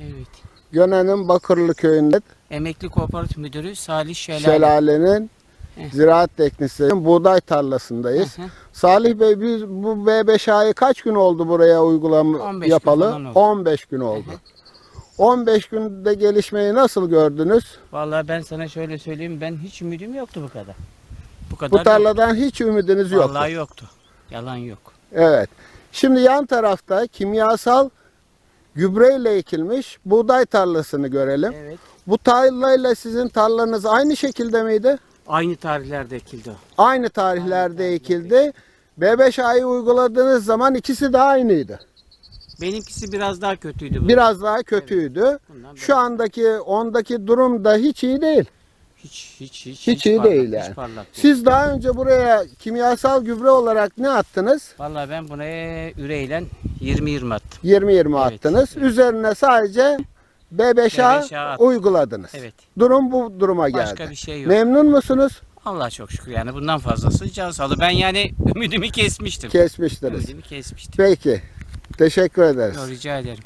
Evet. Gönen'in Bakırlı köyünde Emekli Kooperatif Müdürü Salih Şelale. şelalenin Heh. ziraat teknisyeninin buğday tarlasındayız. Hı. Salih Bey biz bu B5A'yı kaç gün oldu buraya uygulama 15 gün yapalı? falan oldu. 15 gün oldu. 15 günde gelişmeyi nasıl gördünüz? Vallahi ben sana şöyle söyleyeyim ben hiç ümidim yoktu bu kadar. Bu kadar Bu tarladan hiç ümidiniz yok. Vallahi yoktu. Yalan yok. Evet. Şimdi yan tarafta kimyasal gübreyle ekilmiş buğday tarlasını görelim. Evet. Bu tarlayla sizin tarlanız aynı şekilde miydi? Aynı tarihlerde ekildi. Aynı tarihlerde ekildi. B5A'yı uyguladığınız zaman ikisi de aynıydı. Benimkisi biraz daha kötüydü. bu. Biraz daha kötüydü. Bundan Şu andaki ondaki durum da hiç iyi değil. Hiç hiç hiç Hiç iyi parlak, değil hiç yani. parlak değil. Siz daha önce buraya kimyasal gübre olarak ne attınız? Vallahi ben buna üreyle 20-20 attım. 20-20 Evet, attınız. evet. Üzerine sadece B5A, B5A attım. uyguladınız. Evet. Durum bu duruma geldi. Başka bir şey yok. Memnun musunuz? Allah çok şükür yani bundan fazlası can sağlığı. Ben yani ümidimi kesmiştim. Kesmiştiniz. Ümidimi kesmiştim. Peki. Teşekkür ederiz. Yo, rica ederim.